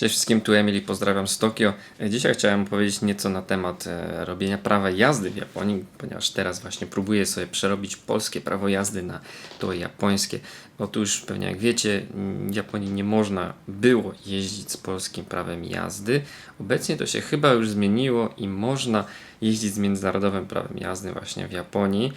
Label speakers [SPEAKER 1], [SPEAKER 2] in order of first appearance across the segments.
[SPEAKER 1] Cześć wszystkim, tu Emily, pozdrawiam z Tokio. E, Dzisiaj chciałem powiedzieć nieco na temat e, robienia prawa jazdy w Japonii, ponieważ teraz właśnie próbuję sobie przerobić polskie prawo jazdy na to japońskie. Otóż pewnie jak wiecie, w Japonii nie można było jeździć z polskim prawem jazdy. Obecnie to się chyba już zmieniło i można jeździć z międzynarodowym prawem jazdy właśnie w Japonii.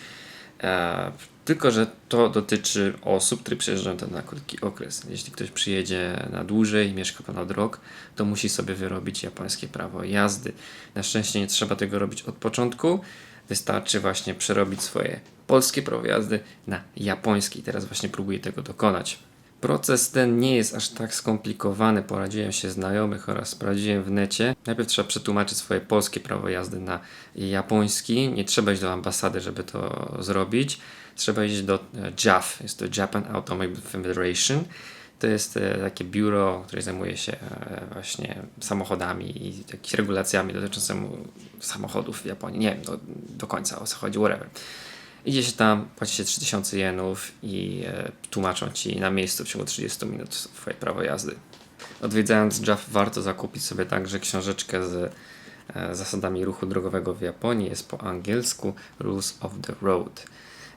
[SPEAKER 1] E, tylko, że to dotyczy osób, które przyjeżdżają tam na krótki okres. Jeśli ktoś przyjedzie na dłużej, mieszka ponad rok, to musi sobie wyrobić japońskie prawo jazdy. Na szczęście nie trzeba tego robić od początku. Wystarczy właśnie przerobić swoje polskie prawo jazdy na japońskie. I teraz właśnie próbuję tego dokonać. Proces ten nie jest aż tak skomplikowany. Poradziłem się znajomych oraz sprawdziłem w necie. Najpierw trzeba przetłumaczyć swoje polskie prawo jazdy na japoński. Nie trzeba iść do ambasady, żeby to zrobić. Trzeba iść do e, JAF, jest to Japan Automobile Federation. To jest e, takie biuro, które zajmuje się e, właśnie samochodami i jakimiś regulacjami dotyczącymi samochodów w Japonii. Nie wiem do, do końca o co chodzi, whatever. Idzie się tam, płaci się 3000 jenów i e, tłumaczą ci na miejscu w ciągu 30 minut twoje prawo jazdy. Odwiedzając JAF warto zakupić sobie także książeczkę z e, zasadami ruchu drogowego w Japonii. Jest po angielsku Rules of the Road.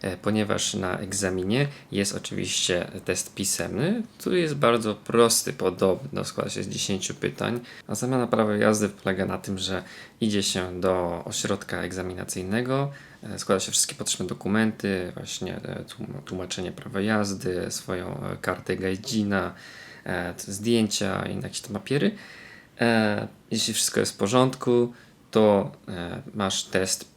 [SPEAKER 1] E, Ponieważ na egzaminie jest oczywiście test pisemny, który jest bardzo prosty, podobno składa się z 10 pytań, a zamiana prawa jazdy polega na tym, że idzie się do ośrodka egzaminacyjnego, e, składa się wszystkie potrzebne dokumenty, właśnie e, tłum- tłumaczenie prawa jazdy, swoją kartę gajdzina, t- zdjęcia i jakieś tam papiery. Jeśli wszystko jest w porządku, to masz test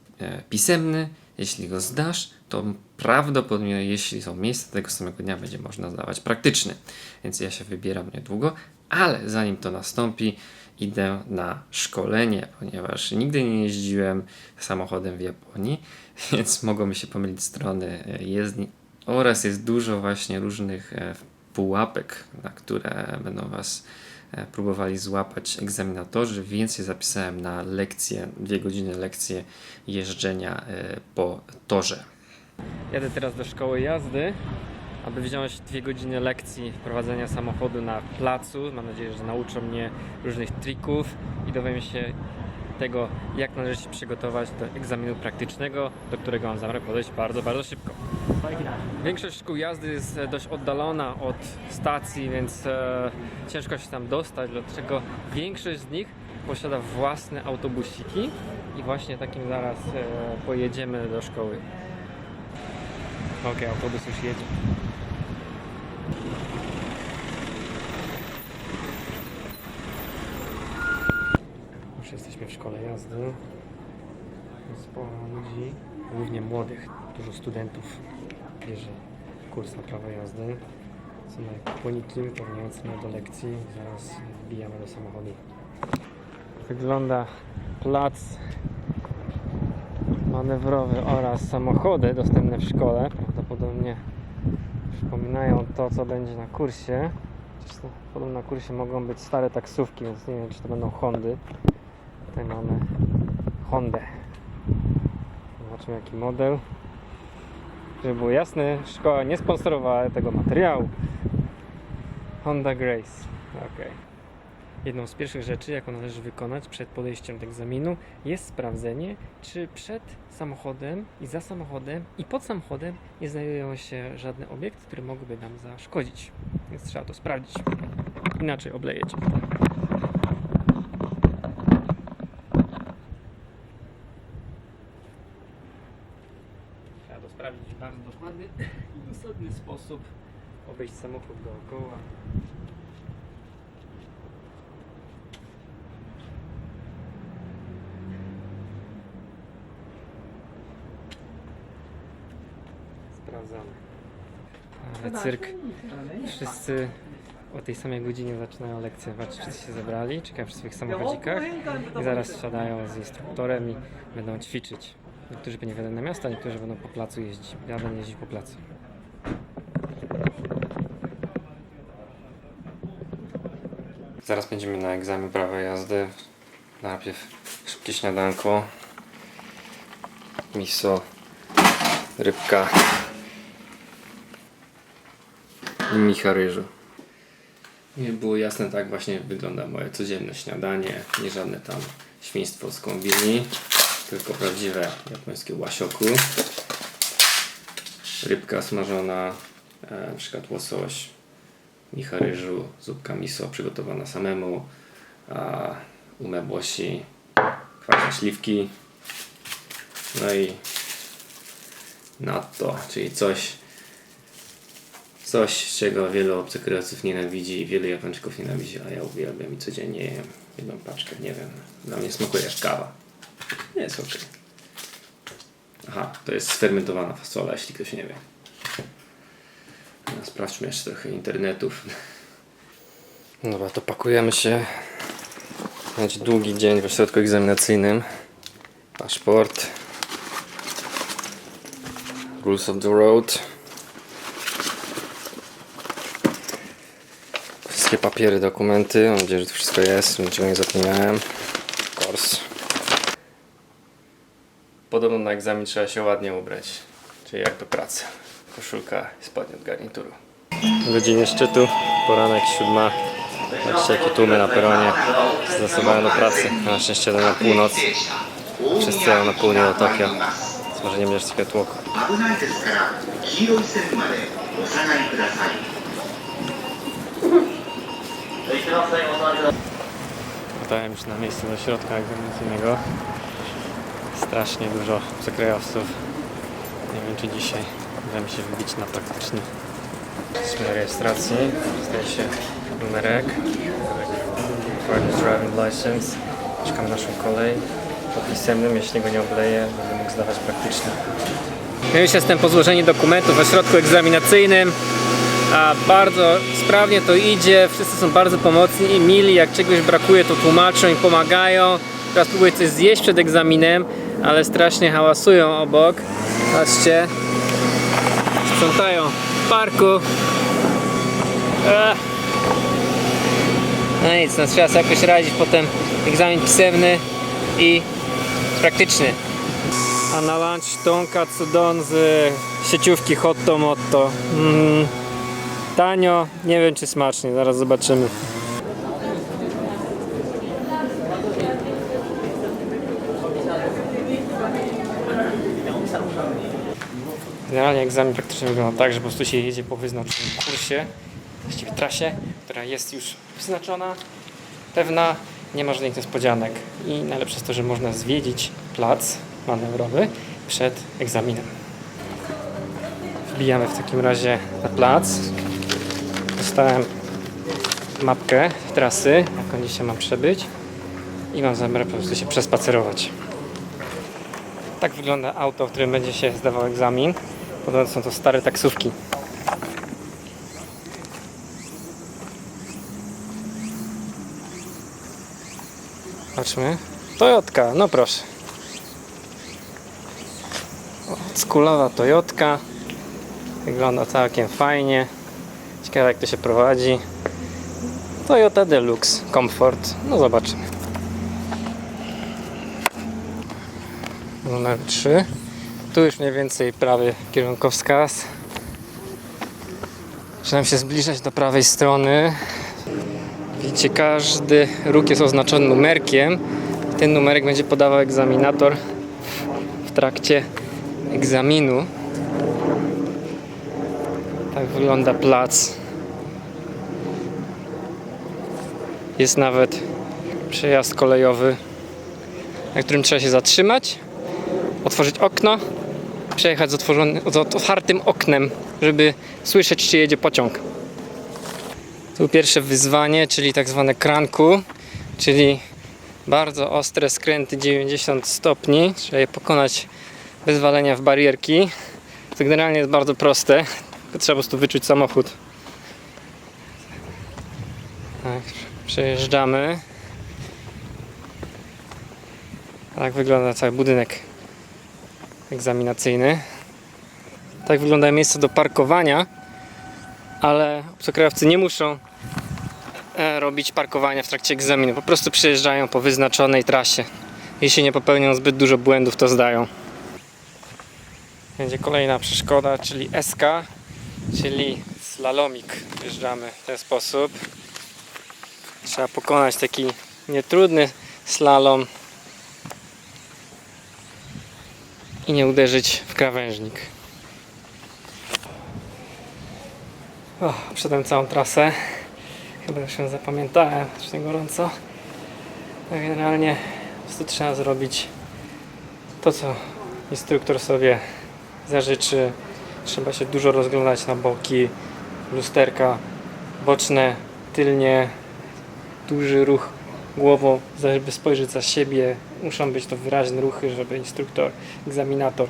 [SPEAKER 1] pisemny. Jeśli go zdasz, to prawdopodobnie, jeśli są miejsca tego samego dnia, będzie można zdawać praktyczny. Więc ja się wybieram niedługo, ale zanim to nastąpi, idę na szkolenie, ponieważ nigdy nie jeździłem samochodem w Japonii, więc mogą mi się pomylić strony e, jezdni oraz jest dużo właśnie różnych e, pułapek, na które będą Was e, próbowali złapać egzaminatorzy, więc zapisałem na lekcję, dwie godziny lekcję jeżdżenia po torze. Jadę teraz do szkoły jazdy, aby wziąć dwie godziny lekcji prowadzenia samochodu na placu. Mam nadzieję, że nauczą mnie różnych trików i dowiem się tego, jak należy się przygotować do egzaminu praktycznego, do którego mam zamiar podejść bardzo, bardzo szybko. Większość szkół jazdy jest e, dość oddalona od stacji, więc e, ciężko się tam dostać, dlatego większość z nich posiada własne autobusiki i właśnie takim zaraz e, pojedziemy do szkoły. Okej, autobus już jedzie. Już jesteśmy w szkole jazdy. Jest sporo ludzi, głównie młodych, dużo studentów bierze kurs na prawo jazdy. Są na ponikim, porównujący mnie do lekcji. Zaraz wbijamy do samochodu. Wygląda plac manewrowy oraz samochody dostępne w szkole. Prawdopodobnie przypominają to, co będzie na kursie. Chociaż podobno na kursie mogą być stare taksówki, więc nie wiem, czy to będą Hondy. Tutaj mamy Hondę. Zobaczmy jaki model. Żeby było jasne, szkoła nie sponsorowała tego materiału. Honda Grace. Okay. Jedną z pierwszych rzeczy, jaką należy wykonać przed podejściem do egzaminu, jest sprawdzenie, czy przed samochodem i za samochodem i pod samochodem nie znajdują się żadne obiekty, które mogłyby nam zaszkodzić. Więc trzeba to sprawdzić. Inaczej oblejecie. Trzeba to sprawdzić w bardzo dokładny i dosadny sposób. Obejść samochód dookoła. Sprawdzamy. Ale cyrk. Wszyscy o tej samej godzinie zaczynają lekcję. Patrzcie, wszyscy się zebrali, czekają przy swoich samochodzikach i zaraz wsiadają z instruktorem i będą ćwiczyć. Niektórzy pewnie wjadą na miasto, a niektórzy będą po placu jeździć. Ja będę jeździć po placu. Zaraz będziemy na egzamin prawa jazdy. Najpierw szybkie śniadanko. Miso, rybka micha ryżu.
[SPEAKER 2] I było jasne, tak właśnie wygląda moje codzienne śniadanie. Nie żadne tam świństwo z kombini, tylko prawdziwe japońskie łasioku. Rybka smażona, e, na przykład łosoś, micha ryżu, zupka miso przygotowana samemu, a umeboshi, kwaśne śliwki, no i natto, czyli coś, coś, czego wielu obcokrajowców nienawidzi i wielu Japończyków nienawidzi, a ja uwielbiam i codziennie jem jedną paczkę, nie wiem, dla mnie smakuje jak kawa. Nie jest okej. Aha, to jest sfermentowana fasola, jeśli ktoś nie wie. No, sprawdźmy jeszcze trochę internetów. Dobra, to pakujemy się. Będzie długi dzień w ośrodku egzaminacyjnym. Paszport. Rules of the road. Wszystkie papiery, dokumenty. Mam nadzieję, że to wszystko jest. Niczego nie zapomniałem. Of course. Podobno na egzamin trzeba się ładnie ubrać. Czyli jak do pracy. Koszulka i spodnie od garnituru. Godzinie szczytu, poranek siódma. Patrzcie jakie tłumy na peronie. Zastosowałem do pracy. Na szczęście na północ. Wszyscy jadą na południe do Tokio. Może nie będziesz takiego tłoku. Wstałem już na miejscu do środka egzaminacyjnego. Strasznie dużo przekrajowców. Nie wiem czy dzisiaj uda mi się wybić na praktyczny. Jesteśmy na rejestracji. Zdaje się numerek. Driving license. Czekam na naszą kolej. Po pisemnym, jeśli go nie obleję, będę mógł zdawać praktyczny. Ja już jestem po złożeniu dokumentów w ośrodku egzaminacyjnym. A bardzo sprawnie to idzie, wszyscy są bardzo pomocni i mili, jak czegoś brakuje to tłumaczą i pomagają. Teraz próbuję coś zjeść przed egzaminem, ale strasznie hałasują obok. Patrzcie. Sprzątają w parku. Ech. No nic, no trzeba sobie jakoś radzić potem egzamin pisemny i praktyczny. A na lunch tonkatsu don z sieciówki Hotto Motto. Mm. Tanio, nie wiem czy smacznie, zaraz zobaczymy. Generalnie egzamin praktycznie wygląda tak, że po prostu się jedzie po wyznaczonym kursie, właściwie trasie, która jest już wyznaczona, pewna, nie ma żadnych niespodzianek. I najlepsze jest to, że można zwiedzić plac manewrowy przed egzaminem. Wbijamy w takim razie na plac. Dostałem mapkę trasy, jaką dzisiaj mam przebyć i mam zamiar po prostu się przespacerować. Tak wygląda auto, w którym będzie się zdawał egzamin. Podobno są to stare taksówki. Patrzmy. Toyotka, no proszę. Skulowa Toyotka. Wygląda całkiem fajnie. Ciekawe jak to się prowadzi. Toyota Deluxe Comfort. No zobaczymy. Numer 3. Tu już mniej więcej prawy kierunkowskaz. Zaczynam się zbliżać do prawej strony. Widzicie, każdy róg jest oznaczony numerkiem. Ten numerek będzie podawał egzaminator w trakcie egzaminu. Tak wygląda plac. Jest nawet przejazd kolejowy, na którym trzeba się zatrzymać, otworzyć okno, przejechać z, z otwartym oknem, żeby słyszeć, czy jedzie pociąg. Tu pierwsze wyzwanie, czyli tak zwane kranku, czyli bardzo ostre skręty 90 stopni. Trzeba je pokonać bez walenia w barierki. To generalnie jest bardzo proste. Tylko trzeba po prostu wyczuć samochód. Tak, przejeżdżamy. Tak wygląda cały budynek egzaminacyjny. Tak wygląda miejsce do parkowania, ale obcokrajowcy nie muszą e, robić parkowania w trakcie egzaminu. Po prostu przejeżdżają po wyznaczonej trasie. Jeśli nie popełnią zbyt dużo błędów, to zdają. Będzie kolejna przeszkoda, czyli SK, czyli slalomik. Wjeżdżamy w ten sposób. Trzeba pokonać taki nietrudny slalom i nie uderzyć w krawężnik. O, przeszedłem całą trasę. Chyba już ją zapamiętałem, strasznie gorąco. No generalnie po prostu trzeba zrobić to, co instruktor sobie zażyczy. Trzeba się dużo rozglądać na boki, lusterka boczne, tylnie, duży ruch głową, żeby spojrzeć za siebie. Muszą być to wyraźne ruchy, żeby instruktor, egzaminator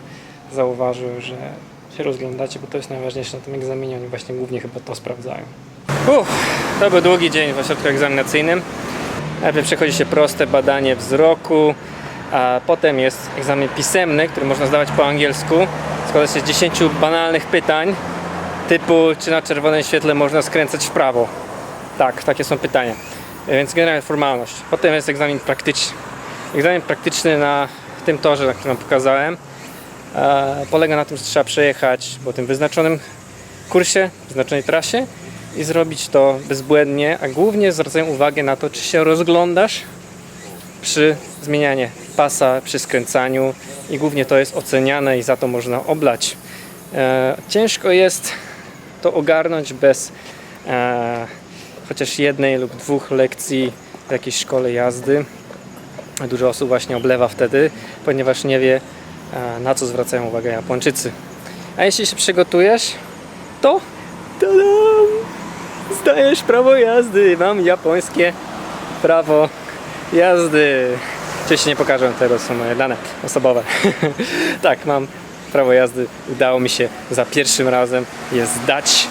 [SPEAKER 2] zauważył, że się rozglądacie, bo to jest najważniejsze na tym egzaminie. Oni właśnie głównie chyba to sprawdzają. Uff, to był długi dzień w ośrodku egzaminacyjnym. Najpierw przechodzi się proste badanie wzroku, a potem jest egzamin pisemny, który można zdawać po angielsku. Składa się z 10 banalnych pytań, typu czy na czerwonym świetle można skręcać w prawo. Tak, takie są pytania. Więc generalnie formalność. Potem jest egzamin praktyczny. Egzamin praktyczny na tym torze, na którym pokazałem, e, polega na tym, że trzeba przejechać po tym wyznaczonym kursie, wyznaczonej trasie i zrobić to bezbłędnie, a głównie zwracają uwagę na to, czy się rozglądasz przy zmienianiu pasa, przy skręcaniu i głównie to jest oceniane i za to można oblać. E, ciężko jest to ogarnąć bez e, chociaż jednej lub dwóch lekcji w jakiejś szkole jazdy. Dużo osób właśnie oblewa wtedy, ponieważ nie wie e, na co zwracają uwagę Japończycy. A jeśli się przygotujesz, to tadam, zdajesz prawo jazdy. Mam japońskie prawo jazdy. Oczywiście nie pokażę tego, są moje dane osobowe. tak, mam prawo jazdy. Udało mi się za pierwszym razem je zdać.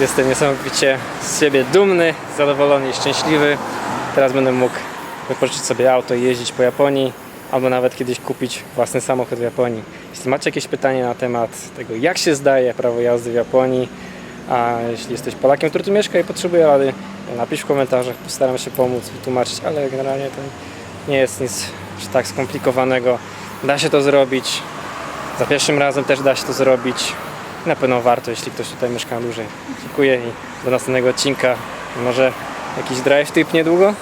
[SPEAKER 2] Jestem niesamowicie z siebie dumny, zadowolony i szczęśliwy. Teraz będę mógł wypożyczyć sobie auto i jeździć po Japonii, albo nawet kiedyś kupić własny samochód w Japonii. Jeśli macie jakieś pytanie na temat tego, jak się zdaje prawo jazdy w Japonii, a jeśli jesteś Polakiem, który tu mieszka i potrzebuje rady, napisz w komentarzach, postaram się pomóc, wytłumaczyć, ale generalnie to nie jest nic tak skomplikowanego. Da się to zrobić. Za pierwszym razem też da się to zrobić. Na pewno warto, jeśli ktoś tutaj mieszka dłużej. Dziękuję i do następnego odcinka. Może jakiś drive tip niedługo?